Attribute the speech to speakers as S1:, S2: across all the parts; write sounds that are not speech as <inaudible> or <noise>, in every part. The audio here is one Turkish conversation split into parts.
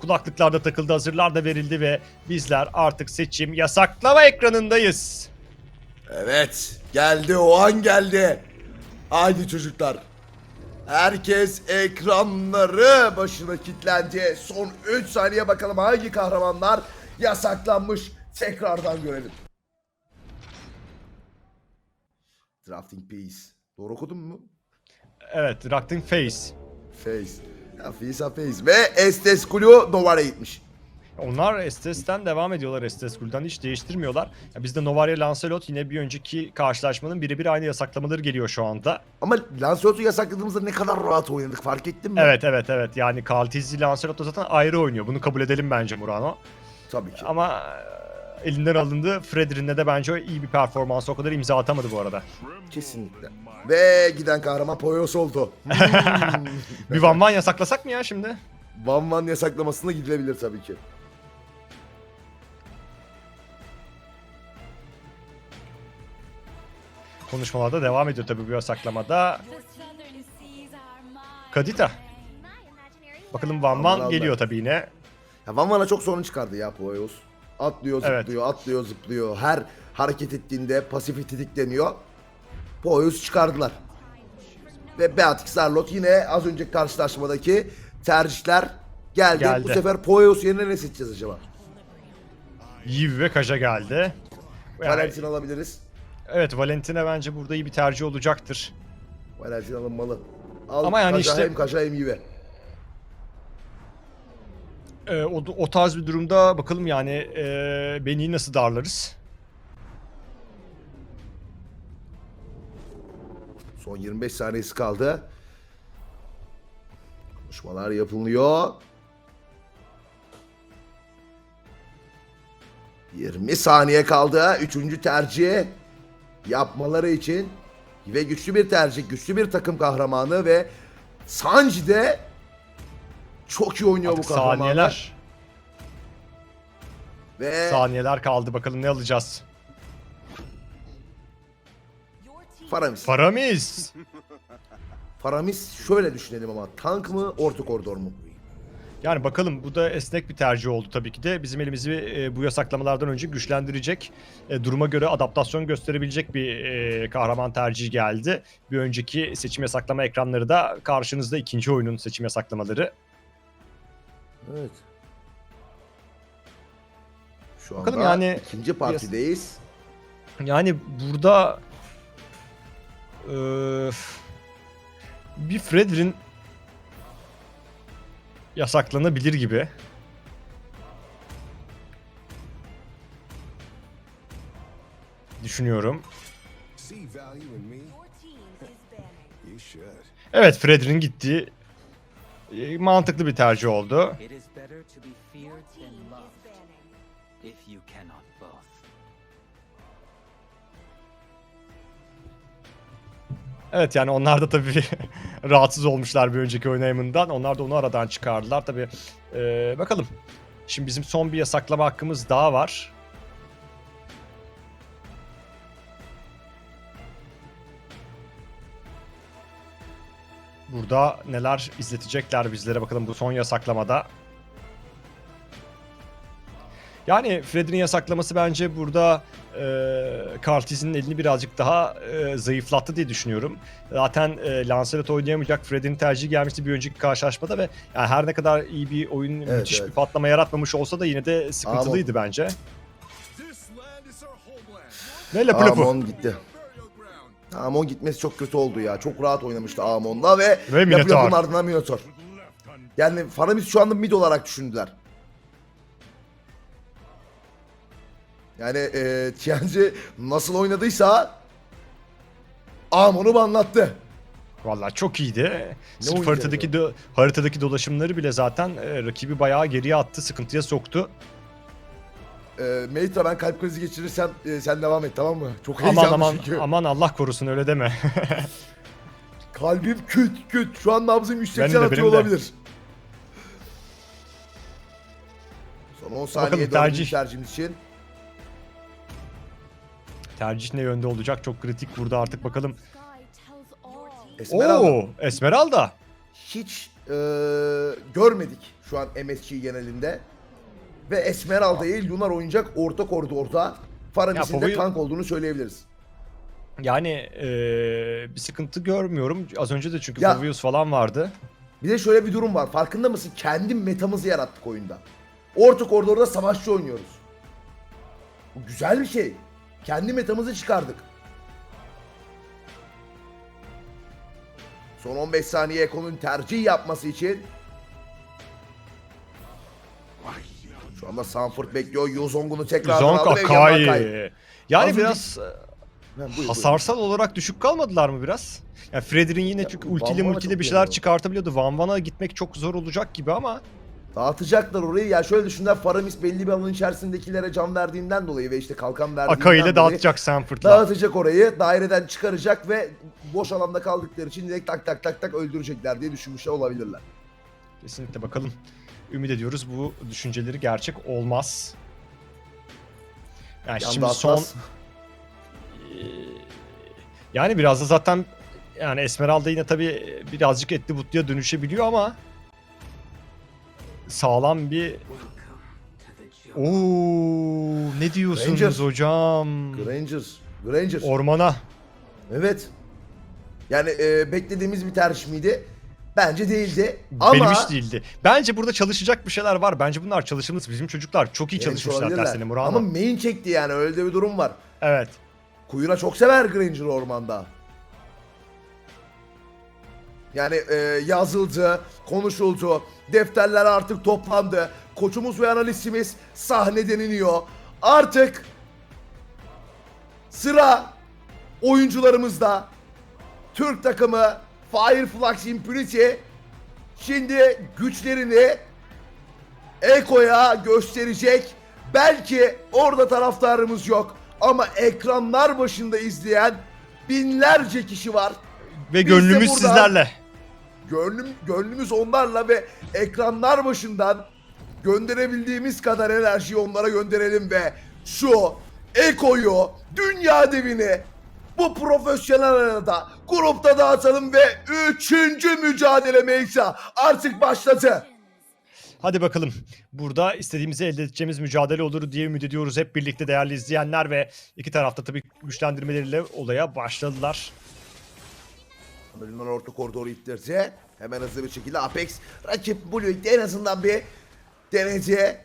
S1: Kulaklıklar da takıldı, hazırlar da verildi ve bizler artık seçim yasaklama ekranındayız.
S2: Evet. Geldi o an geldi. Haydi çocuklar. Herkes ekranları başına kilitlendi. Son 3 saniye bakalım hangi kahramanlar yasaklanmış. Tekrardan görelim. Drafting Peace. Doğru okudun mu?
S1: Evet, Rakting Face.
S2: Face. A Face. Ve Estes Kulu Novara gitmiş.
S1: Onlar Estes'ten devam ediyorlar Estes Gul'dan hiç değiştirmiyorlar. Ya bizde Novaria Lancelot yine bir önceki karşılaşmanın birebir aynı yasaklamaları geliyor şu anda.
S2: Ama Lancelot'u yasakladığımızda ne kadar rahat oynadık fark ettin mi?
S1: Evet evet evet yani Kaltizi Lancelot da zaten ayrı oynuyor. Bunu kabul edelim bence Murano.
S2: Tabii ki.
S1: Ama e, elinden alındı. Fredrin'de de bence iyi bir performans o kadar imza atamadı bu arada.
S2: Kesinlikle. Ve giden kahraman Poyos oldu. <laughs> Hmm.
S1: Bir Van Van yasaklasak mı ya şimdi?
S2: Van Van yasaklamasına gidilebilir tabii ki.
S1: Konuşmalarda devam ediyor tabii bu yasaklamada. Kadita. Bakalım Van
S2: Aman Allah.
S1: Van geliyor tabii yine.
S2: Ya Van Van'a çok sorun çıkardı ya Poyos. Atlıyor,
S1: Evet.
S2: zıplıyor, atlıyor, zıplıyor. Her hareket ettiğinde pasifi tetikleniyor. Poyos çıkardılar. Ve Beatrix Arlot yine az önceki karşılaşmadaki tercihler geldi.
S1: Geldi.
S2: Bu sefer Poyos yerine ne seçeceğiz acaba?
S1: Yiv ve Kaja geldi. Yani,
S2: Valentin alabiliriz.
S1: evet Valentina bence burada iyi bir tercih olacaktır.
S2: Valentin alınmalı. Al
S1: Ama yani
S2: Kaja
S1: işte-
S2: hem Kaja hem Yive.
S1: Ee, o, o tarz bir durumda bakalım yani e, Beni'yi nasıl darlarız?
S2: Son 25 saniyesi kaldı. Konuşmalar yapılıyor. 20 saniye kaldı. Üçüncü tercih yapmaları için ve güçlü bir tercih, güçlü bir takım kahramanı ve Sanji de çok iyi oynuyor
S1: Artık
S2: bu kahramanı.
S1: saniyeler.
S2: Ve
S1: Saniyeler kaldı bakalım ne alacağız?
S2: Faramis.
S1: Faramis.
S2: Faramis <laughs> şöyle düşünelim ama tank mı orta koridor mu?
S1: Yani bakalım bu da esnek bir tercih oldu tabii ki de. Bizim elimizi e, bu yasaklamalardan önce güçlendirecek, e, duruma göre adaptasyon gösterebilecek bir e, kahraman tercihi geldi. Bir önceki seçim yasaklama ekranları da karşınızda ikinci oyunun seçim yasaklamaları.
S2: Evet. Şu anda
S1: Bakalım yani-
S2: ikinci partideyiz.
S1: Yani burada e, bir Fredrin yasaklanabilir gibi. Düşünüyorum. Evet Fredrin gitti. E, Mantıklı bir tercih oldu. Evet yani onlar da tabii <laughs> rahatsız olmuşlar bir önceki oynayımından. Onlar da onu aradan çıkardılar. Tabii e, bakalım. Şimdi bizim son bir yasaklama hakkımız daha var. Burada neler izletecekler bizlere bakalım bu son yasaklamada. Yani Fred'in yasaklaması bence burada e, Kartiz'in elini birazcık daha e, zayıflattı diye düşünüyorum. Zaten e, Lancelot oynayamayacak Fred'in tercihi gelmişti bir önceki karşılaşmada ve yani her ne kadar iyi bir oyun, müthiş
S2: evet.
S1: bir patlama yaratmamış olsa da yine de sıkıntılıydı bence.
S3: Our homeland.
S1: Ne lapı lapı.
S2: Amon gitti. Amon gitmesi çok kötü oldu ya. Çok rahat oynamıştı Amon'la ve,
S1: Ve Minotaur.
S2: yapının ardından Minotaur. Yani Faramis şu anda mid olarak düşündüler. Yani e, TNC nasıl oynadıysa Amon'u banlattı.
S1: Vallahi çok iyiydi. Sırf haritadaki, do- haritadaki dolaşımları bile zaten e, rakibi bayağı geriye attı, sıkıntıya soktu.
S2: E, Meitra ben kalp krizi geçirirsem e, sen devam et tamam mı? Çok
S1: Aman
S2: heyecanlı
S1: aman
S2: çünkü.
S1: aman Allah korusun öyle deme. <laughs>
S2: Kalbim küt küt. Şu an nabzım 180
S1: Benim de,
S2: atıyor olabilir. Son 10 saniye dördüncü
S1: tercih.
S2: tercihimiz için.
S1: Tercih ne yönde olacak çok kritik burada artık bakalım.
S2: Esmeralda.
S1: Oo, Esmeralda.
S2: hiç e, görmedik şu an MSG genelinde. Ve Esmeralda'yı Lunar oynayacak orta koridorda Faramis'in de
S1: Pogo'yu-
S2: tank olduğunu söyleyebiliriz.
S1: Yani eee, bir sıkıntı görmüyorum. Az önce de çünkü
S2: Ya-
S1: Fovius falan vardı.
S2: Bir de şöyle bir durum var. Farkında mısın? Kendi metamızı yarattık oyunda. Orta koridorda savaşçı oynuyoruz. Bu güzel bir şey. Kendi metamızı çıkardık. Son 15 saniye Eko'nun tercih yapması için şu anda Sanford bekliyor. Yuzong'unu tekrar
S1: Zonk
S2: aldı ve
S1: Akai.
S2: Yamakay.
S1: Yani
S2: Az
S1: biraz
S2: buyur, buyur.
S1: hasarsal olarak düşük kalmadılar mı biraz? Yani Fredrin yine çünkü
S2: Van
S1: ultili multili bir şeyler
S2: iyi
S1: çıkartabiliyordu. Van Van'a gitmek çok zor olacak gibi ama
S2: Dağıtacaklar orayı. Ya şöyle düşünler Faramis belli bir alanın içerisindekilere can verdiğinden dolayı ve işte kalkan verdiğinden
S1: Akai ile
S2: dolayı
S1: dağıtacak Sanford'la.
S2: dağıtacak orayı. Daireden çıkaracak ve boş alanda kaldıkları için direkt tak tak tak tak öldürecekler diye düşünmüşler olabilirler.
S1: Kesinlikle bakalım. Ümit ediyoruz bu düşünceleri gerçek olmaz. Yani
S2: Yanda
S1: şimdi son
S2: Atlas.
S1: yani biraz da zaten yani Esmeralda yine tabii birazcık etli butluya dönüşebiliyor ama sağlam bir Oo ne diyorsunuz
S2: Rangers.
S1: hocam?
S2: Granger. Granger.
S1: Ormana.
S2: evet. Yani e, beklediğimiz bir tercih miydi? Bence değildi. Ama
S1: Benim hiç değildi. Bence burada çalışacak bir şeyler var. Bence bunlar çalışılmış. Bizim çocuklar çok iyi
S2: Evet,
S1: çalışmışlar dersine Murano.
S2: Ama main çekti yani öyle de bir durum var.
S1: Evet.
S2: Kuyuna çok sever Granger ormanda. Yani e, yazıldı, konuşuldu, defterler artık toplandı. Koçumuz ve analistimiz sahneden iniyor. Artık sıra oyuncularımızda. Türk takımı Fireflux Impunity şimdi güçlerini Eko'ya gösterecek. Belki orada taraftarımız yok ama ekranlar başında izleyen binlerce kişi var.
S1: Ve
S2: Biz
S1: gönlümüz
S2: buradan-
S1: sizlerle.
S2: Gönlüm, gönlümüz onlarla ve ekranlar başından gönderebildiğimiz kadar enerjiyi onlara gönderelim ve şu Eko'yu, dünya devini bu profesyonel arenada grupta dağıtalım ve üçüncü mücadele Meysa artık başladı.
S1: Hadi bakalım. Burada istediğimizi elde edeceğimiz mücadele olur diye ümit ediyoruz hep birlikte değerli izleyenler ve iki tarafta tabii güçlendirmeleriyle olaya başladılar.
S2: Bölümler orta koridoru ittirdi. Hemen hızlı bir şekilde Apex rakip Blue Lig'de en azından bir denedi.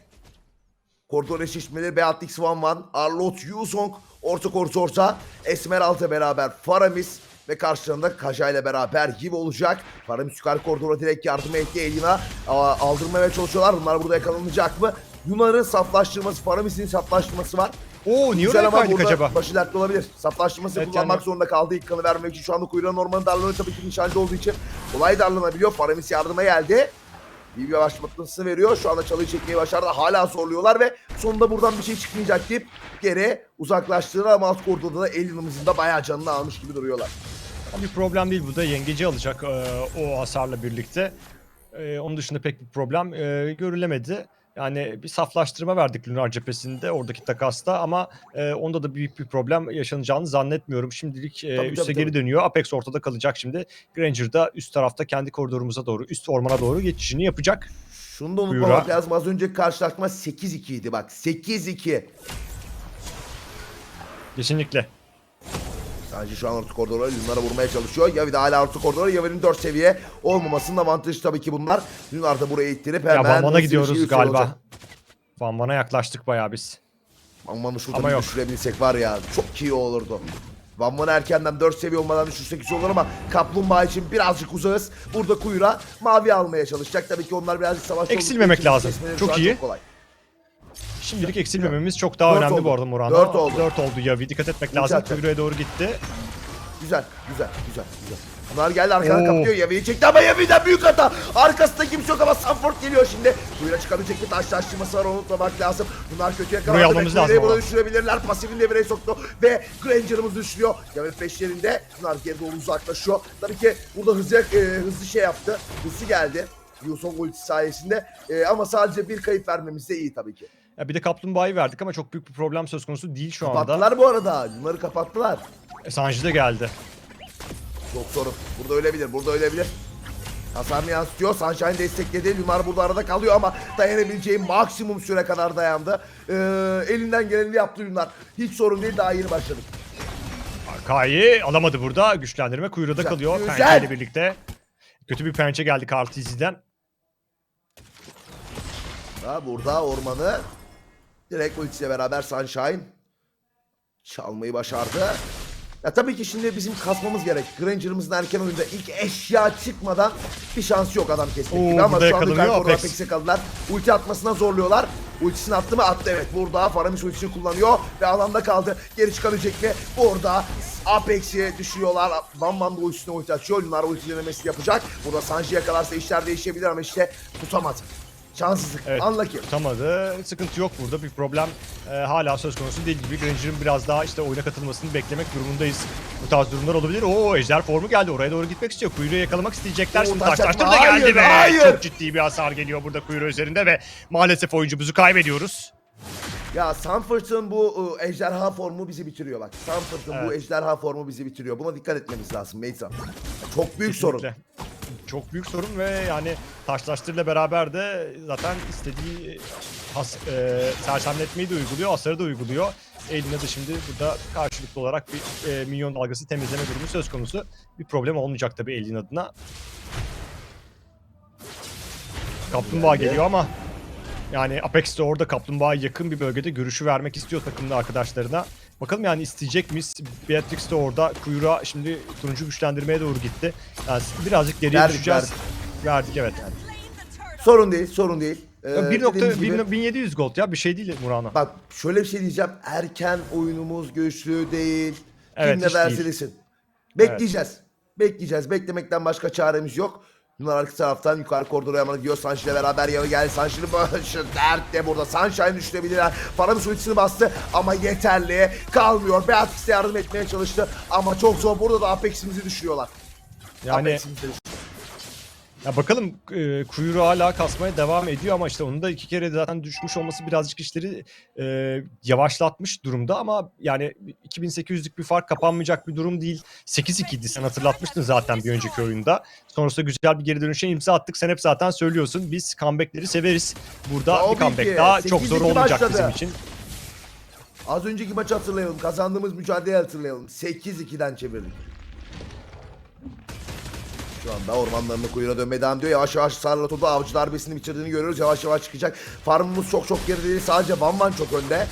S2: Koridor eşleşmeleri Beatrix Van Van, Arlot Yuzong, orta koridorda Esmeralda beraber Faramis ve karşılarında Kaja ile beraber gibi olacak. Faramis yukarı koridora direkt yardıma etti Elina. Aldırmaya çalışıyorlar. Bunlar burada yakalanacak mı? Yunar'ın saflaştırması, Faramis'in saflaştırması var.
S1: Oo niye oraya kaydık acaba?
S2: başı dertli olabilir. Saflaştırması
S1: Evet,
S2: kullanmak
S1: yani-
S2: zorunda kaldı ilk kanı vermek için. Şu anda kuyruğun ormanın darlanıyor tabii ki nişancı olduğu için. Kolay darlanabiliyor. Faramis yardıma geldi. Bir yavaşlatmasını veriyor. Şu anda çalıyı çekmeyi başardı. Hala zorluyorlar ve sonunda buradan bir şey çıkmayacak deyip geri uzaklaştırdılar ama alt koridorda da Alien'ımızın da bayağı canını almış gibi duruyorlar.
S1: Bir problem değil bu da yengeci alacak e, o hasarla birlikte. E, onun dışında pek bir problem e, görülemedi. Yani bir saflaştırma verdik Lunar cephesinde oradaki takasta ama e, onda da büyük bir problem yaşanacağını zannetmiyorum. Şimdilik e,
S2: Tabii,
S1: üste
S2: tabii,
S1: geri
S2: tabii.
S1: dönüyor. Apex ortada kalacak şimdi. Granger da üst tarafta kendi koridorumuza doğru, üst ormana doğru geçişini yapacak.
S2: Şunu da unutmamak
S1: Buyur
S2: lazım. Az önceki karşılaşma 8-2 idi bak. 8-2.
S1: Kesinlikle.
S2: Sadece şu an orta koridora Lunar'a vurmaya çalışıyor. Yavi de hala orta koridora. Yavi'nin 4 seviye olmamasının avantajı tabii ki bunlar. Lunar da buraya ittirip hemen...
S1: ya
S2: bir
S1: gidiyoruz
S2: şey
S1: galiba.
S2: olacak.
S1: Yaklaştık bayağı biz.
S2: Van Van'ı şurada
S1: Ama
S2: bir
S1: yok.
S2: düşürebilsek var ya çok iyi olurdu. Van Van'ı erkenden 4 seviye olmadan düşürsek güzel olur ama Kaplumbağa için birazcık uzağız. Burada kuyruğa mavi almaya çalışacak. Tabii ki onlar birazcık savaşçı
S1: Eksilmemek lazım. Çok iyi.
S2: kolay.
S1: Şimdilik eksilmememiz çok daha
S2: Dört
S1: önemli
S2: oldu.
S1: bu arada Murano.
S2: Dört oldu.
S1: 4 oldu Yavi. Dikkat etmek
S2: Üç
S1: lazım. Kuyruğa doğru gitti.
S2: Güzel, güzel, güzel, güzel. Bunlar geldi arkadan
S1: Oo.
S2: kapıyor. Yavi'yi çekti ama Yavi'den büyük hata. Arkasında kimse yok ama Sanford geliyor şimdi. Kuyruğa çıkabilecek bir taşlaştırması var onu unutmamak lazım. Bunlar kötü yakalandı.
S1: Burayı almamız lazım
S2: burada
S1: ama.
S2: düşürebilirler. Pasifini devreye soktu ve Granger'ımız düşürüyor. Yavi peşlerinde. Bunlar geri doğru uzaklaşıyor. Tabii ki burada hızlı, e, hızlı şey yaptı. Hızlı geldi. Yusong ultisi sayesinde. E, ama sadece bir kayıp vermemiz de iyi tabii ki.
S1: Ya bir de kaplumbağayı verdik ama çok büyük bir problem söz konusu değil şu anda.
S2: Kapattılar bu arada. Bunları kapattılar.
S1: E, Sanji de geldi.
S2: Çok sorun. Burada ölebilir. Burada ölebilir. Hasarını yansıtıyor. Sunshine destekledi. Lunar burada arada kalıyor ama dayanabileceği maksimum süre kadar dayandı. Ee, elinden geleni yaptı Lunar. Hiç sorun değil daha yeni başladık.
S1: Kayı alamadı burada. Güçlendirme kuyruğunda
S2: Güzel,
S1: kalıyor.
S2: güzel.
S1: Pençeyle birlikte. Kötü bir pençe geldi Kartizi'den.
S2: Ha, burada ormanı direkt ultisiyle beraber Sunshine çalmayı başardı. Ya tabii ki şimdi bizim kasmamız gerek. Granger'ımızın erken oyunda ilk eşya çıkmadan bir şansı yok adam kesmek
S1: Oo,
S2: gibi ama şu anda
S1: yakalanıyor
S2: Belkor'da
S1: Apex.
S2: Apex'e kaldılar. Ulti atmasına zorluyorlar. Ultisini attı mı? Attı evet. Burada Faramis ultisini kullanıyor ve alanda kaldı. Geri çıkabilecek mi? Burada Apex'i düşürüyorlar. Van Van da ultisine ulti açıyor. Lunar ulti denemesi yapacak. Burada Sanji yakalarsa işler değişebilir ama işte tutamadı. Şanssızlık.
S1: Evet.
S2: Unlucky.
S1: Tutamadı. Sıkıntı yok burada. Bir problem e, hala söz konusu değil gibi. Granger'ın biraz daha işte oyuna katılmasını beklemek durumundayız. Bu tarz durumlar olabilir. Oo ejder formu geldi. Oraya doğru gitmek istiyor. Kuyruğu yakalamak isteyecekler.
S2: Oo,
S1: Şimdi
S2: taş
S1: da geldi
S2: Hayır,
S1: ve
S2: hayır.
S1: çok ciddi bir hasar geliyor burada kuyruğu üzerinde ve maalesef oyuncumuzu kaybediyoruz.
S2: Ya Sanford'un bu e, ejderha formu bizi bitiriyor bak. Sanford'un bu
S1: Evet.
S2: ejderha formu bizi bitiriyor. Buna dikkat etmemiz lazım Meysan. Çok büyük sorun.
S1: Çok büyük sorun ve yani taşlaştırla beraber de zaten istediği has, e, sersemletmeyi de uyguluyor, hasarı da uyguluyor. Eline de şimdi burada karşılıklı olarak bir e, milyon dalgası temizleme durumu söz konusu. Bir problem olmayacak tabii Elin adına. Kaplumbağa geliyor ama yani Apex de orada kaplumbağaya yakın bir bölgede görüşü vermek istiyor takımda arkadaşlarına. Bakalım yani isteyecek miyiz? Beatrix de orada kuyruğa şimdi turuncu güçlendirmeye doğru gitti. Yani birazcık geriye
S2: Verdik,
S1: düşeceğiz. Verdik evet.
S2: Sorun değil, sorun değil. Ee,
S1: Ya
S2: dediğimiz gibi-
S1: 1.1 1700 gold ya bir şey değil Murana.
S2: Bak şöyle bir şey diyeceğim. Erken oyunumuz güçlü değil.
S1: Evet,
S2: Kim ne
S1: değil.
S2: desin. Bekleyeceğiz. Bekleyeceğiz. Beklemekten başka çaremiz yok. Bunlar arka taraftan yukarı koridora yamalı gidiyor. Sunshine ile beraber yanı geldi. Sunshine'ın başı dertte burada. Sunshine düşürebilirler. Faramis ultisini bastı ama yeterli. Kalmıyor. Beatrix de yardım etmeye çalıştı ama çok zor. Burada da Apex'imizi düşürüyorlar.
S1: Yani
S2: Apex'imizi düşürüyorlar.
S1: Ya bakalım e, kuyruğu hala kasmaya devam ediyor ama işte onun da iki kere zaten düşmüş olması birazcık işleri e, yavaşlatmış durumda ama yani 2800'lük bir fark kapanmayacak bir durum değil. 8-2 idi sen hatırlatmıştın zaten bir önceki oyunda. Sonrasında güzel bir geri dönüşe imza attık. Sen hep zaten söylüyorsun. Biz comeback'leri severiz. Burada
S2: Tabii
S1: bir comeback
S2: ki.
S1: daha çok zor
S2: 8-2
S1: olmayacak
S2: başladı.
S1: bizim için.
S2: Az önceki maçı hatırlayalım. Kazandığımız mücadeleyi hatırlayalım. 8-2'den çevirdik. Şu anda ormanlarını kuyruğa dönmeye devam ediyor. Yavaş yavaş Sarlato'da avcı darbesini bitirdiğini görüyoruz. Yavaş yavaş çıkacak. Farmımız çok çok geride değil. Sadece Van Van çok önde.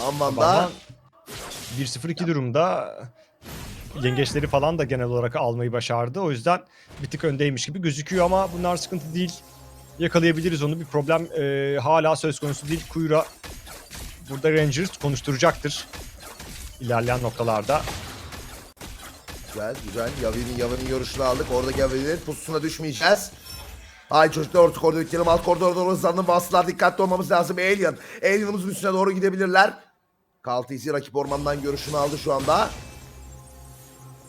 S2: Van Van da
S1: Ama 1-0-2 durumda yengeçleri falan da genel olarak almayı başardı. O yüzden bir tık öndeymiş gibi gözüküyor ama bunlar sıkıntı değil. Yakalayabiliriz onu. Bir problem e, hala söz konusu değil. Kuyruğa burada Rangers konuşturacaktır ilerleyen noktalarda.
S2: Güzel güzel. Yavin'in Yavin'in yoruşunu aldık. Orada Yavin'in pususuna düşmeyeceğiz. Ay çocuklar orta koridora bitirelim. Alt koridora doğru hızlandım. Bastılar. Dikkatli olmamız lazım. Alien. Alien'ımızın üstüne doğru gidebilirler. Kaltisi rakip ormandan görüşünü aldı şu anda.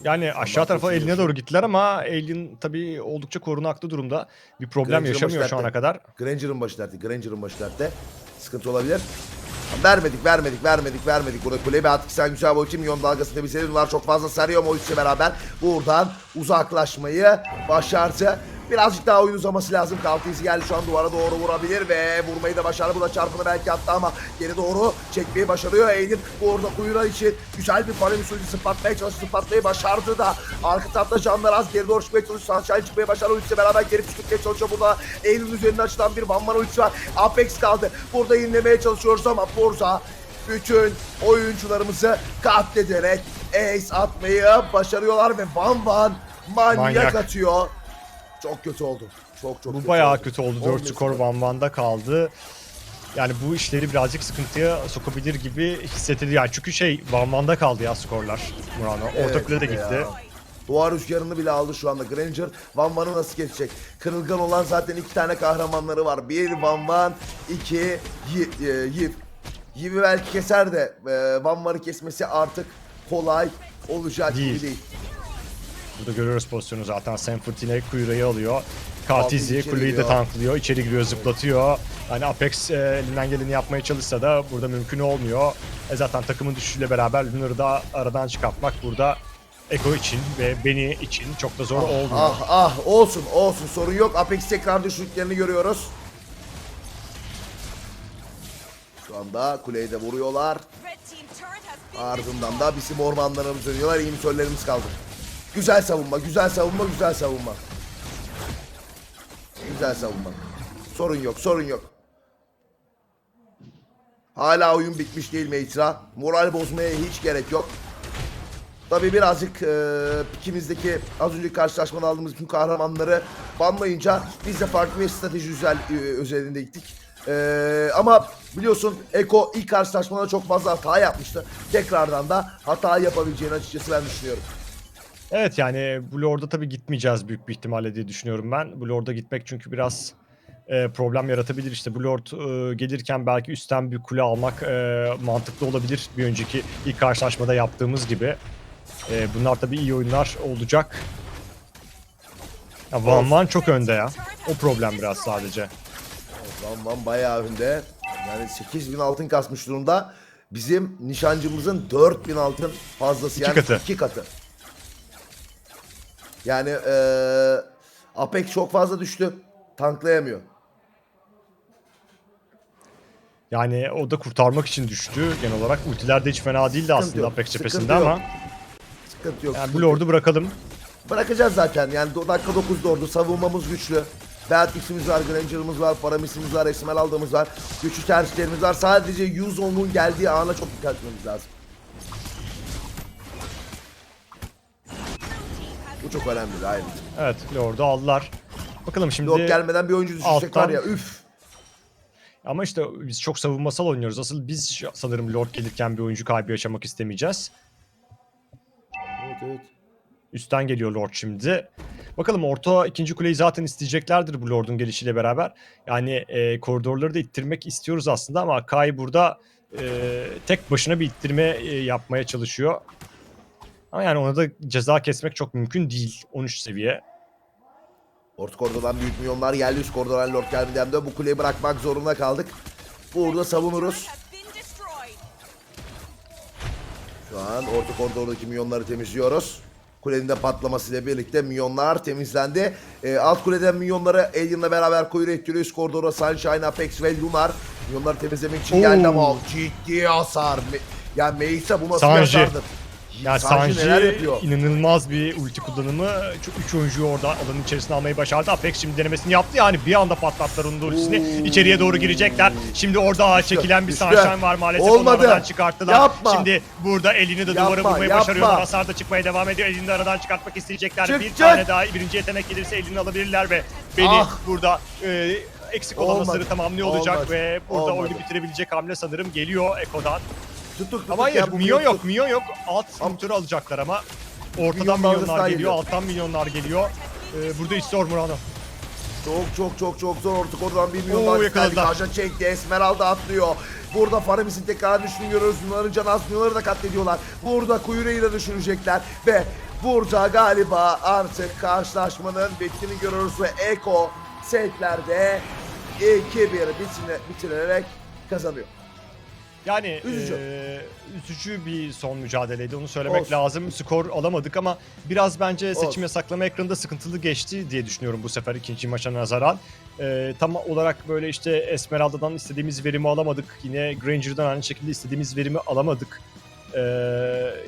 S1: Yani aşağı tarafa
S2: kesin
S1: eline doğru gittiler ama Alien tabii oldukça korunaklı durumda. Bir problem
S2: Granger'ın
S1: yaşamıyor şu ana kadar.
S2: Granger'ın başı dertte. Granger'ın başı dertte. Sıkıntı olabilir. Vermedik, vermedik, vermedik, vermedik. Burada kuleyi bir attık. Sen güzel boyutu milyon dalgasını temizledi. Bunlar çok fazla sarıyor Mois'le beraber. Buradan uzaklaşmayı başardı. Birazcık daha oyun uzaması lazım. Kaltizi geldi şu an duvara doğru vurabilir ve vurmayı da başardı. Burada çarpını belki attı ama geri doğru çekmeyi başarıyor. Eğilir burada kuyruğa için güzel bir Faramis ultisi patlamaya çalıştı. Patlayı başardı da. Arka tarafta canlar az geri doğru çıkmaya çalışıyor. Sunshine çıkmaya başardı. Ultisiyle beraber geri çıkmaya çalışıyor. Burada Eğil'in üzerinde açılan bir Van ultisi var. Apex kaldı. Burada inlemeye çalışıyoruz ama Forza bütün oyuncularımızı katlederek ace atmayı başarıyorlar ve Van Van manyak,
S1: Manyak.
S2: atıyor. Çok kötü oldu. Çok çok
S1: Bu
S2: kötü
S1: bayağı
S2: oldu.
S1: kötü oldu.
S2: 11
S1: 4 skor Van Van'da kaldı. Yani bu işleri birazcık sıkıntıya sokabilir gibi hissettirdi. Yani çünkü şey Van Van'da kaldı ya skorlar Murano. Orta
S2: Evet
S1: kule de
S2: ya.
S1: gitti.
S2: Duvar rüzgarını bile aldı şu anda Granger. Van Van'ı nasıl geçecek? Kırılgan olan zaten iki tane kahramanları var. Bir Van Van, iki Yi- e. Yiv'i belki keser de e, Van Van'ı kesmesi artık kolay olacak
S1: Değil.
S2: gibi değil.
S1: Burada görüyoruz pozisyonu zaten. Sanford yine kuyruğu alıyor. Katizi kuleyi de tanklıyor. içeri giriyor, zıplatıyor. Yani Apex e, elinden geleni yapmaya çalışsa da burada mümkün olmuyor. E zaten takımın düşüşüyle beraber Lunar'ı da aradan çıkartmak burada Eko için ve beni için çok da zor olmuyor.
S2: Ah ah olsun olsun sorun yok. Apex tekrar düştüklerini görüyoruz. Şu anda kuleyi de vuruyorlar. Ardından da bizim ormanlarımız dönüyorlar. İyi misöllerimiz kaldı. Güzel savunma, güzel savunma, güzel savunma. Güzel savunma. Sorun yok, sorun yok. Hala oyun bitmiş değil Meitra. Moral bozmaya hiç gerek yok. Tabii birazcık e, ikimizdeki az önceki karşılaşmada aldığımız bütün kahramanları banlayınca biz de farklı bir strateji güzel e, özelinde gittik. E, ama biliyorsun Eko ilk karşılaşmada çok fazla hata yapmıştı. Tekrardan da hata yapabileceğini açıkçası ben düşünüyorum.
S1: Evet yani bu Lord'a tabii gitmeyeceğiz büyük bir ihtimalle diye düşünüyorum ben. Bu Lord'a gitmek çünkü biraz e, problem yaratabilir. İşte bu Lord e, gelirken belki üstten bir kule almak e, mantıklı olabilir. Bir önceki ilk karşılaşmada yaptığımız gibi. E, bunlar tabii iyi oyunlar olacak. Ya Van Van çok önde ya. O problem biraz sadece.
S2: Van Van bayağı önde. Yani 8000 altın kasmış durumda. Bizim nişancımızın 4000 altın fazlası.
S1: İki
S2: yani
S1: katı.
S2: iki katı. Yani eee Apex çok fazla düştü. Tanklayamıyor.
S1: Yani o da kurtarmak için düştü. Genel olarak ultiler de hiç fena değildi aslında
S2: yok,
S1: Apex
S2: sıkıntı
S1: cephesinde
S2: yok.
S1: ama
S2: Sıkıntı yok.
S1: yani bu
S2: sıkıntı.
S1: Lord'u bırakalım.
S2: Bırakacağız zaten. Yani dakika 9'da ordu. Savunmamız güçlü. Beatrix'imiz var, Granger'ımız var, Paramis'imiz var, Esmeralda'mız var. Güçlü tercihlerimiz var. Sadece Yuzong'un geldiği ana çok dikkat etmemiz lazım. Bu çok önemli ayrıca.
S1: Evet Lord'u aldılar. Bakalım şimdi...
S2: Yok gelmeden bir oyuncu düşecek var
S1: alttan-
S2: ya üf.
S1: Ama işte biz çok savunmasal oynuyoruz. Asıl biz sanırım Lord gelirken bir oyuncu kaybı yaşamak istemeyeceğiz.
S2: Evet evet.
S1: Üstten geliyor Lord şimdi. Bakalım orta ikinci kuleyi zaten isteyeceklerdir bu Lord'un gelişiyle beraber. Yani e, koridorları da ittirmek istiyoruz aslında ama Kai burada e, tek başına bir ittirme e, yapmaya çalışıyor. Ama yani ona da ceza kesmek çok mümkün değil. 13 seviye.
S2: Orta koridordan büyük milyonlar geldi. Üst koridordan Lord gelmeden de bu kuleyi bırakmak zorunda kaldık. Burada savunuruz. Şu an orta koridordaki milyonları temizliyoruz. Kulenin de patlamasıyla birlikte milyonlar temizlendi. Ee, alt kuleden milyonları Alien'la beraber kuyruğu ettiriyor. Üst koridora Sunshine, Apex ve Lunar. Milyonları temizlemek için geldi ama ciddi hasar. Me- ya Meysa bu nasıl
S1: Sanji.
S2: bir hasardır?
S1: Yani
S2: Sanji neler yapıyor?
S1: inanılmaz bir ulti kullanımı. Şu üç oyuncuyu orada alanın içerisine almayı başardı. Apex şimdi denemesini yaptı. Yani bir anda patlattılar onun da ultisini.
S2: Oo.
S1: İçeriye doğru girecekler. Şimdi orada
S2: Düştü,
S1: çekilen bir
S2: düştü.
S1: Sunshine var maalesef.
S2: Olmadı.
S1: Onu aradan çıkarttılar.
S2: Yapma.
S1: Şimdi burada elini de duvara
S2: Yapma,
S1: vurmayı
S2: yapma.
S1: başarıyorlar. Hasar da çıkmaya devam ediyor. Elini de aradan çıkartmak isteyecekler.
S2: Çık,
S1: bir
S2: çık.
S1: tane daha birinci yetenek gelirse elini alabilirler ve beni
S2: Ah.
S1: burada e, eksik olan
S2: Olmadı.
S1: hasarı tamamlıyor olacak
S2: Olmadı.
S1: ve burada
S2: Olmadı.
S1: oyunu bitirebilecek hamle sanırım geliyor Eko'dan.
S2: Tutuk tutuk
S1: Ama hayır,
S2: ya, bu tutuk.
S1: yok, milyon yok. Alt sınıftırı alacaklar ama ortadan
S2: Milyon dalgası
S1: milyonlar
S2: daha
S1: geliyor, alttan milyonlar geliyor. Ee, burada istiyor Murano.
S2: Çok çok çok çok zor orta koridordan bir milyon
S1: Oo,
S2: daha çekti. Esmeralda atlıyor. Burada Faramis'in tekrar düştüğünü görüyoruz. Bunların can asmıyorları da katlediyorlar. Burada kuyruğuyla da düşürecekler. Ve burada galiba artık karşılaşmanın bittiğini görüyoruz. Ve Eko setlerde 2-1 bitine, bitirerek kazanıyor.
S1: Yani
S2: Üzücü.
S1: ee, üzücü bir son mücadeleydi onu söylemek
S2: Olsun.
S1: lazım. Skor alamadık ama biraz bence seçim
S2: Olsun.
S1: yasaklama ekranında sıkıntılı geçti diye düşünüyorum bu sefer ikinci maça nazaran. Ee, tam olarak böyle işte Esmeralda'dan istediğimiz verimi alamadık. Yine Granger'dan aynı şekilde istediğimiz verimi alamadık. Ee,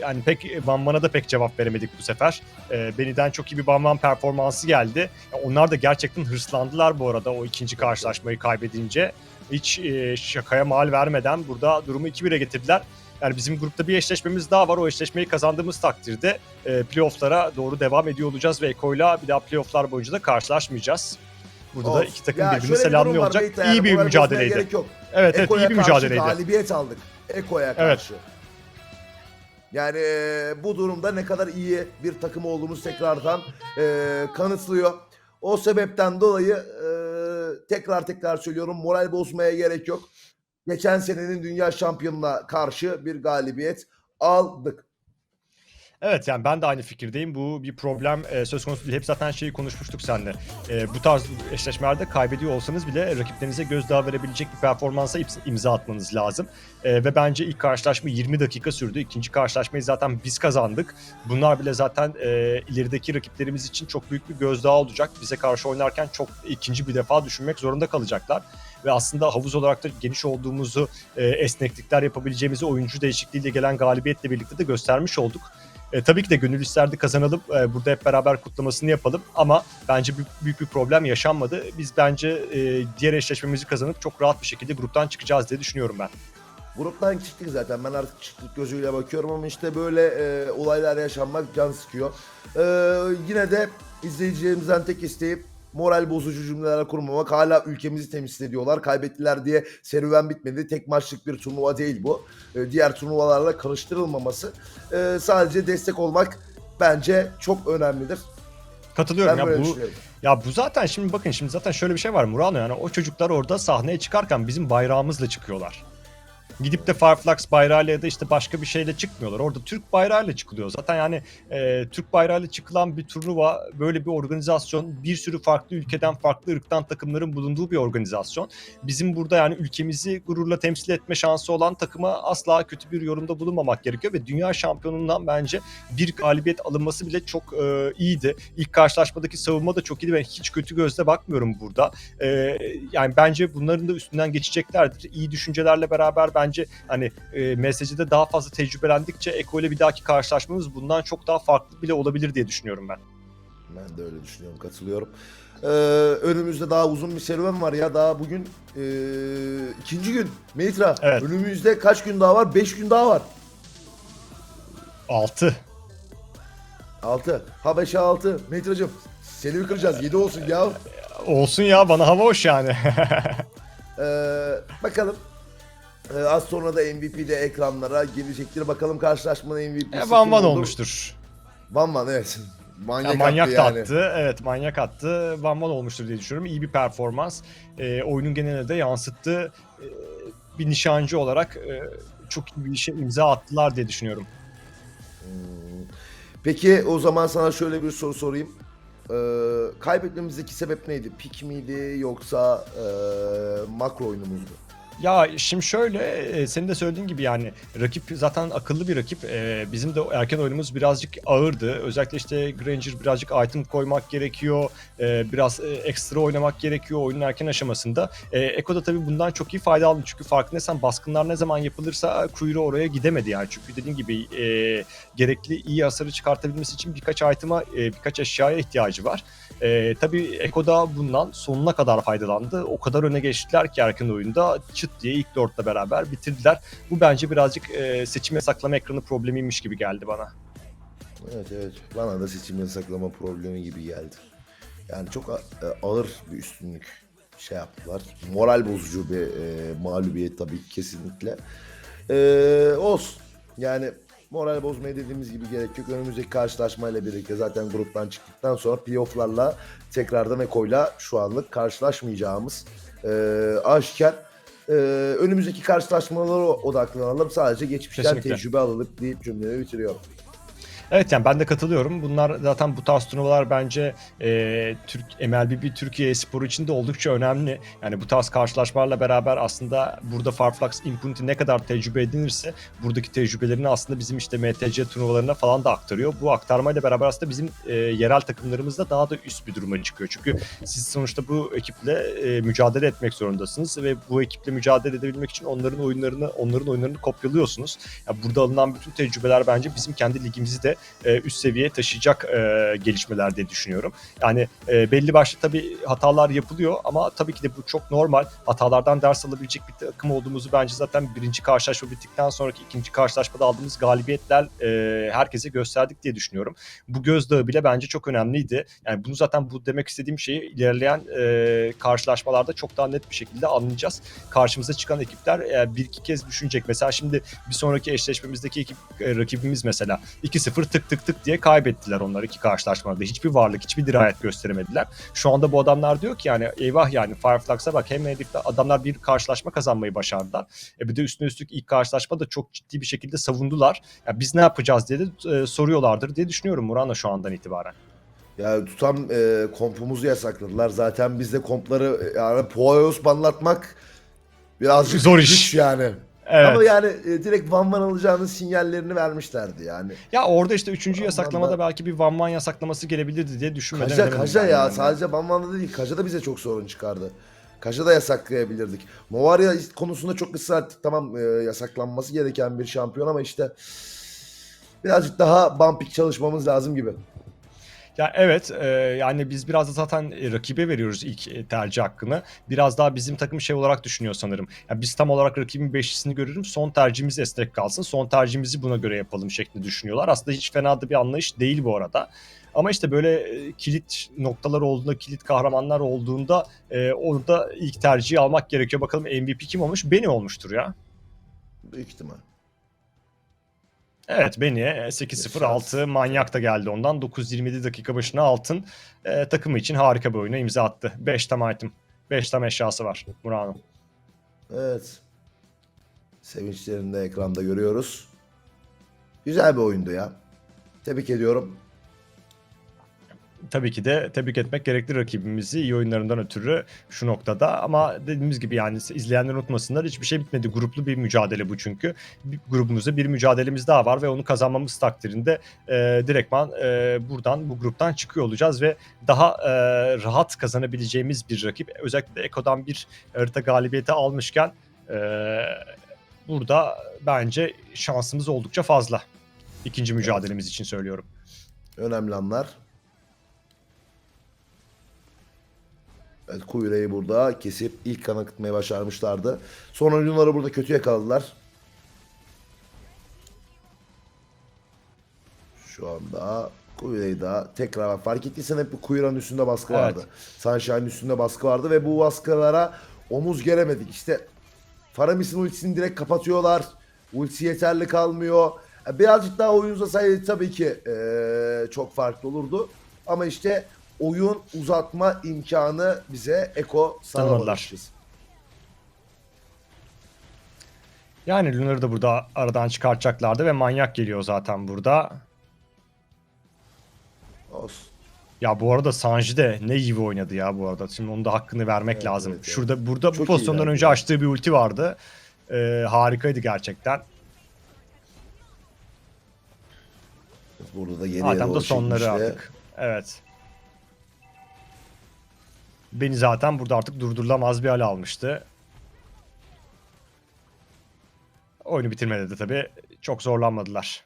S1: yani pek Van Van'a da pek cevap veremedik bu sefer. Ee, Beni'den çok iyi bir Van Van performansı geldi. Ya onlar da gerçekten hırslandılar bu arada o ikinci karşılaşmayı kaybedince. Hiç e, şakaya mal vermeden burada durumu 2-1'e getirdiler. Yani bizim grupta bir eşleşmemiz daha var. O eşleşmeyi kazandığımız takdirde e, playoff'lara doğru devam ediyor olacağız ve Eko'yla bir daha playoff'lar boyunca da karşılaşmayacağız. Burada da
S2: Olsun.
S1: iki takım
S2: Ya
S1: birbirini selamlıyor olacak.
S2: Beyta, yani
S1: İyi bir mücadeleydi.
S2: gerek yok.
S1: Evet evet iyi bir mücadeleydi.
S2: galibiyet aldık. Eko'ya
S1: Evet.
S2: karşı. Yani e, bu durumda ne kadar iyi bir takım olduğumuz tekrardan e, kanıtlıyor. O sebepten dolayı e, tekrar tekrar söylüyorum moral bozmaya gerek yok. Geçen senenin dünya şampiyonuna karşı bir galibiyet aldık.
S1: Evet yani ben de aynı fikirdeyim. Bu bir problem e, söz konusu değil. Hep zaten şeyi konuşmuştuk seninle. E, bu tarz eşleşmelerde kaybediyor olsanız bile rakiplerinize gözdağı verebilecek bir performansa im- imza atmanız lazım. E, ve bence ilk karşılaşma 20 dakika sürdü. İkinci karşılaşmayı zaten biz kazandık. Bunlar bile zaten e, ilerideki rakiplerimiz için çok büyük bir gözdağı olacak. Bize karşı oynarken çok ikinci bir defa düşünmek zorunda kalacaklar. Ve aslında havuz olarak da geniş olduğumuzu, e, esneklikler yapabileceğimizi oyuncu değişikliğiyle gelen galibiyetle birlikte de göstermiş olduk. E, tabii ki de gönül isterdi kazanalım. E, burada hep beraber kutlamasını yapalım. Ama bence büyük, büyük bir problem yaşanmadı. Biz bence e, diğer eşleşmemizi kazanıp çok rahat bir şekilde gruptan çıkacağız diye düşünüyorum ben.
S2: Gruptan çıktık zaten. Ben artık çıktık gözüyle bakıyorum ama işte böyle e, olaylar yaşanmak can sıkıyor. E, yine de izleyicilerimizden tek isteğim moral bozucu cümleler kurmamak. Hala ülkemizi temsil ediyorlar. Kaybettiler diye serüven bitmedi. Tek maçlık bir turnuva değil bu. E, diğer turnuvalarla karıştırılmaması. E, sadece destek olmak bence çok önemlidir.
S1: Katılıyorum
S2: Ben
S1: ya bu ya bu zaten şimdi bakın şimdi zaten şöyle bir şey var Murano yani o çocuklar orada sahneye çıkarken bizim bayrağımızla çıkıyorlar. Gidip de Fireflux bayrağıyla ya da işte başka bir şeyle çıkmıyorlar. Orada Türk bayrağıyla çıkılıyor. Zaten yani e, Türk bayrağıyla çıkılan bir turnuva, böyle bir organizasyon, bir sürü farklı ülkeden, farklı ırktan takımların bulunduğu bir organizasyon. Bizim burada yani ülkemizi gururla temsil etme şansı olan takıma asla kötü bir yorumda bulunmamak gerekiyor ve dünya şampiyonundan bence bir galibiyet alınması bile çok e, iyiydi. İlk karşılaşmadaki savunma da çok iyiydi. Ben hiç kötü gözle bakmıyorum burada. E, yani bence bunların da üstünden geçeceklerdir. İyi düşüncelerle beraber bence hani e, MSC'de daha fazla tecrübelendikçe Eko ile bir dahaki karşılaşmamız bundan çok daha farklı bile olabilir diye düşünüyorum ben.
S2: Ben de öyle düşünüyorum, katılıyorum. Ee, önümüzde daha uzun bir serüven var ya. Daha bugün ee, ikinci gün. Mitra,
S1: Evet.
S2: önümüzde kaç gün daha var? Beş gün daha var.
S1: 6.
S2: Altı. Ha beşe altı. Mitracığım seni mi kıracağız? Yedi olsun ya.
S1: Olsun ya bana hava hoş yani. <laughs>
S2: Ee, bakalım. Ee, az sonra da MVP'de ekranlara gelecektir. Bakalım karşılaşmanın MVP'si
S1: E, Van Van olmuştur.
S2: Van Van evet. <laughs> Manyak,
S1: Ya, manyak
S2: attı
S1: da
S2: yani.
S1: attı. Evet manyak attı. Van Van olmuştur diye düşünüyorum. İyi bir performans. E, oyunun geneline de yansıttı. E, bir nişancı olarak e, çok iyi bir işe imza attılar diye düşünüyorum.
S2: Hmm. Peki o zaman sana şöyle bir soru sorayım. Ee, kaybetmemizdeki sebep neydi? Pik miydi yoksa ee, makro oyunumuz mu?
S1: Ya şimdi şöyle e, senin de söylediğin gibi yani rakip zaten akıllı bir rakip. E, bizim de erken oyunumuz birazcık ağırdı. Özellikle işte Granger birazcık item koymak gerekiyor. E, biraz ekstra oynamak gerekiyor oyunun erken aşamasında. Eko da tabii bundan çok iyi fayda aldı. Çünkü farkındaysan baskınlar ne zaman yapılırsa kuyruğu oraya gidemedi yani. Çünkü dediğim gibi gerekli iyi hasarı çıkartabilmesi için birkaç item'a, birkaç eşyaya ihtiyacı var. E, tabii Eko da bundan sonuna kadar faydalandı. O kadar öne geçtiler ki erken oyunda çıt diye ilk dörtle beraber bitirdiler. Bu bence birazcık e, seçim yasaklama ekranı problemiymiş gibi geldi bana.
S2: Evet evet. Bana da seçim yasaklama problemi gibi geldi. Yani çok e, ağır bir üstünlük şey yaptılar. Moral bozucu bir e, mağlubiyet tabii kesinlikle. E, olsun. Yani moral bozmaya dediğimiz gibi gerek yok. Önümüzdeki karşılaşmayla birlikte zaten gruptan çıktıktan sonra playofflarla tekrardan Eko'yla şu anlık karşılaşmayacağımız e, aşikar. E, önümüzdeki karşılaşmalara odaklanalım. Sadece geçmişten
S1: Kesinlikle.
S2: tecrübe alalım deyip cümleleri bitiriyorum.
S1: Evet yani ben de katılıyorum. Bunlar zaten bu tarz turnuvalar bence e, Türk MLBB Türkiye sporu için de oldukça önemli. Yani bu tarz karşılaşmalarla beraber aslında burada Farflax Impunity ne kadar tecrübe edinirse buradaki tecrübelerini aslında bizim işte MTC turnuvalarına falan da aktarıyor. Bu aktarmayla beraber aslında bizim e, yerel takımlarımız da daha da üst bir duruma çıkıyor. Çünkü siz sonuçta bu ekiple e, mücadele etmek zorundasınız ve bu ekiple mücadele edebilmek için onların oyunlarını onların oyunlarını kopyalıyorsunuz. Ya burada alınan bütün tecrübeler bence bizim kendi ligimizi de e, üst seviyeye taşıyacak e, gelişmeler diye düşünüyorum. Yani e, belli başlı tabii hatalar yapılıyor ama tabii ki de bu çok normal. Hatalardan ders alabilecek bir takım olduğumuzu bence zaten birinci karşılaşma bittikten sonraki ikinci karşılaşmada aldığımız galibiyetler e, herkese gösterdik diye düşünüyorum. Bu gözdağı bile bence çok önemliydi. Yani bunu zaten bu demek istediğim şeyi ilerleyen e, karşılaşmalarda çok daha net bir şekilde anlayacağız. Karşımıza çıkan ekipler e, bir iki kez düşünecek. Mesela şimdi bir sonraki eşleşmemizdeki ekip e, rakibimiz mesela 2-0 tık tık tık diye kaybettiler onlar iki karşılaşmada. Hiçbir varlık, hiçbir dirayet gösteremediler. Şu anda bu adamlar diyor ki yani eyvah yani Fireflux'a bak hem herifler adamlar bir karşılaşma kazanmayı başardılar. E bir de üstüne üstlük ilk karşılaşmada çok ciddi bir şekilde savundular. Ya biz ne yapacağız diye de e, soruyorlardır diye düşünüyorum Murana şu andan itibaren.
S2: Ya tutam e, kompumuzu yasakladılar. Zaten bizde kompları e, yani Poyos banlatmak birazcık
S1: Zor iş.
S2: yani.
S1: Evet.
S2: Ama yani e, direkt Van Van alacağının sinyallerini vermişlerdi yani.
S1: Ya orada işte üçüncü
S2: Van
S1: yasaklamada
S2: Van'da-
S1: belki bir Van Man yasaklaması gelebilirdi diye düşünmeden
S2: Kaja Kaja ya
S1: yani.
S2: sadece Van Van'da değil Kaja da bize çok sorun çıkardı. Kaja da yasaklayabilirdik. Movaria konusunda çok ısrar ettik. Tamam e, yasaklanması gereken bir şampiyon ama işte birazcık daha bumpik çalışmamız lazım gibi.
S1: Ya evet e, yani biz biraz da zaten e, rakibe veriyoruz ilk e, tercih hakkını. Biraz daha bizim takım şey olarak düşünüyor sanırım. Ya biz tam olarak rakibin beşlisini görürüm. Son tercihimiz esnek kalsın. Son tercihimizi buna göre yapalım şeklinde düşünüyorlar. Aslında hiç fena da bir anlayış değil bu arada. Ama işte böyle e, kilit noktalar olduğunda, kilit kahramanlar olduğunda e, orada ilk tercihi almak gerekiyor. Bakalım MVP kim olmuş? Beni olmuştur ya.
S2: Büyük ihtimal.
S1: Evet beni 8-0-6 manyak da geldi ondan. 9-27 dakika başına altın e, takımı için harika bir oyuna imza attı. 5 tam item. 5 tam eşyası var Murano.
S2: Evet. Sevinçlerini de ekranda görüyoruz. Güzel bir oyundu ya. Tebrik ediyorum.
S1: Tabii ki de tebrik etmek gerekli rakibimizi iyi oyunlarından ötürü şu noktada. Ama dediğimiz gibi yani izleyenler unutmasınlar hiçbir şey bitmedi. Gruplu bir mücadele bu çünkü. Bir, grubumuzda bir mücadelemiz daha var ve onu kazanmamız takdirinde e, direktman e, buradan bu gruptan çıkıyor olacağız ve daha e, rahat kazanabileceğimiz bir rakip. Özellikle Eko'dan bir harita galibiyeti almışken e, burada bence şansımız oldukça fazla. İkinci mücadelemiz için söylüyorum.
S2: Önemli anlar. Evet Kuyure'yi burada kesip ilk kan akıtmayı başarmışlardı. Sonra oyunları burada kötü yakaladılar. Şu anda Kuyure'yi da tekrar fark ettiysen hep bu Kuyure'nin üstünde baskı
S1: Evet.
S2: vardı. Sunshine'ın üstünde baskı vardı ve bu baskılara omuz gelemedik. İşte Faramis'in ultisini direkt kapatıyorlar. Ultisi yeterli kalmıyor. E, Birazcık daha oyun uzasaydı tabii ki e, çok farklı olurdu. Ama işte oyun uzatma imkanı bize Eko sağlamadı.
S1: Tanımadılar.
S2: açıkçası.
S1: Yani Lunar'ı da burada aradan çıkartacaklardı ve manyak geliyor zaten burada.
S2: Olsun.
S1: Ya bu arada Sanji de ne iyi oynadı ya bu arada. Şimdi onun da hakkını vermek
S2: Evet,
S1: lazım.
S2: evet.
S1: Şurada burada
S2: Çok
S1: bu pozisyondan önce
S2: ya.
S1: açtığı bir ulti vardı. Ee, harikaydı gerçekten.
S2: Burada da geriye
S1: Adam da sonları
S2: çekmişti.
S1: artık. Evet. Beni zaten burada artık durdurulamaz bir hale almıştı. Oyunu bitirmede de tabii çok zorlanmadılar.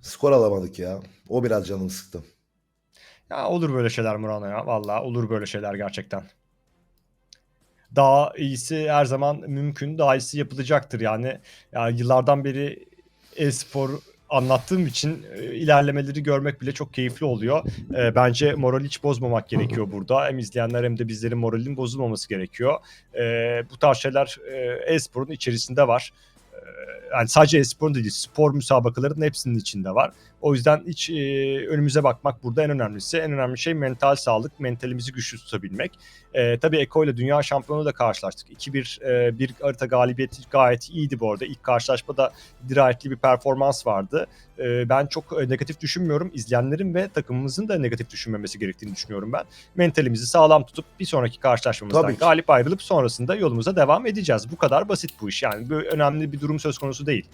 S2: Skor alamadık ya. O biraz canımı sıktı.
S1: Ya olur böyle şeyler Murano ya. Vallahi olur böyle şeyler gerçekten. Daha iyisi her zaman mümkün. Daha iyisi yapılacaktır yani. Ya yıllardan beri e-spor anlattığım için e, ilerlemeleri görmek bile çok keyifli oluyor. E, bence moral hiç bozmamak gerekiyor burada. Hem izleyenler hem de bizlerin moralinin bozulmaması gerekiyor. E, bu tarz şeyler e, e-sporun içerisinde var. Yani sadece e-sporun değil, spor müsabakalarının hepsinin içinde var. O yüzden hiç e, önümüze bakmak burada en önemlisi. En önemli şey mental sağlık, mentalimizi güçlü tutabilmek. E, tabii Eko ile Dünya Şampiyonu da karşılaştık. 2-1 e, bir harita galibiyeti gayet iyiydi bu arada. İlk karşılaşmada dirayetli bir performans vardı. E, ben çok e, negatif düşünmüyorum. İzleyenlerin ve takımımızın da negatif düşünmemesi gerektiğini düşünüyorum ben. Mentalimizi sağlam tutup bir sonraki karşılaşmamızdan
S2: Tabii ki.
S1: galip ayrılıp sonrasında yolumuza devam edeceğiz. Bu kadar basit bu iş. Yani böyle önemli bir durum söz konusu değil.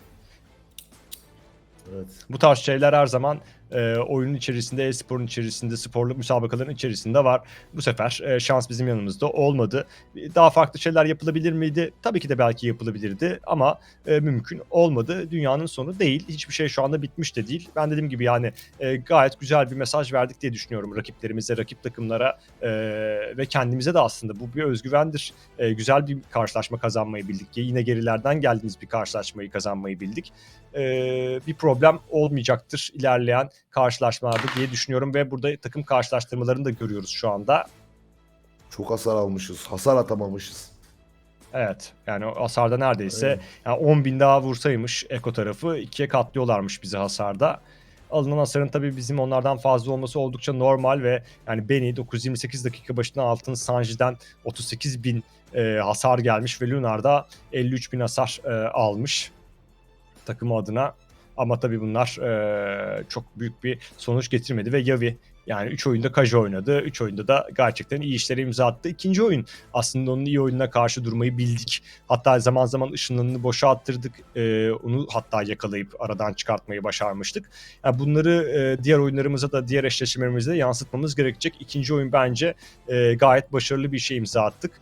S2: Evet.
S1: Bu tarz şeyler her zaman e, oyunun içerisinde, e-sporun içerisinde, sporlu müsabakaların içerisinde var. Bu sefer e, şans bizim yanımızda olmadı. Daha farklı şeyler yapılabilir miydi? Tabii ki de belki yapılabilirdi ama e, mümkün olmadı. Dünyanın sonu değil. Hiçbir şey şu anda bitmiş de değil. Ben dediğim gibi yani e, gayet güzel bir mesaj verdik diye düşünüyorum rakiplerimize, rakip takımlara e, ve kendimize de aslında. Bu bir özgüvendir. E, güzel bir karşılaşma kazanmayı bildik. Yine gerilerden geldiğimiz bir karşılaşmayı kazanmayı bildik e, bir problem olmayacaktır ilerleyen karşılaşmalarda diye düşünüyorum ve burada takım karşılaştırmalarını da görüyoruz şu anda.
S2: Çok hasar almışız. Hasar atamamışız.
S1: Evet yani hasarda neredeyse
S2: Evet.
S1: yani 10 bin daha vursaymış Eko tarafı ikiye katlıyorlarmış bizi hasarda. Alınan hasarın tabii bizim onlardan fazla olması oldukça normal ve yani Benny 928 dakika başına altın Sanji'den 38 bin e, hasar gelmiş ve Lunar da 53 bin hasar e, almış takımı adına. Ama tabii bunlar e, çok büyük bir sonuç getirmedi ve Yavi yani 3 oyunda Kaja oynadı. 3 oyunda da gerçekten iyi işlere imza attı. İkinci oyun aslında onun iyi oyununa karşı durmayı bildik. Hatta zaman zaman ışınlarını boşa attırdık. Ee, onu hatta yakalayıp aradan çıkartmayı başarmıştık. Yani bunları e, diğer oyunlarımıza da diğer eşleşmelerimize de yansıtmamız gerekecek. İkinci oyun bence e, gayet başarılı bir şey imza attık.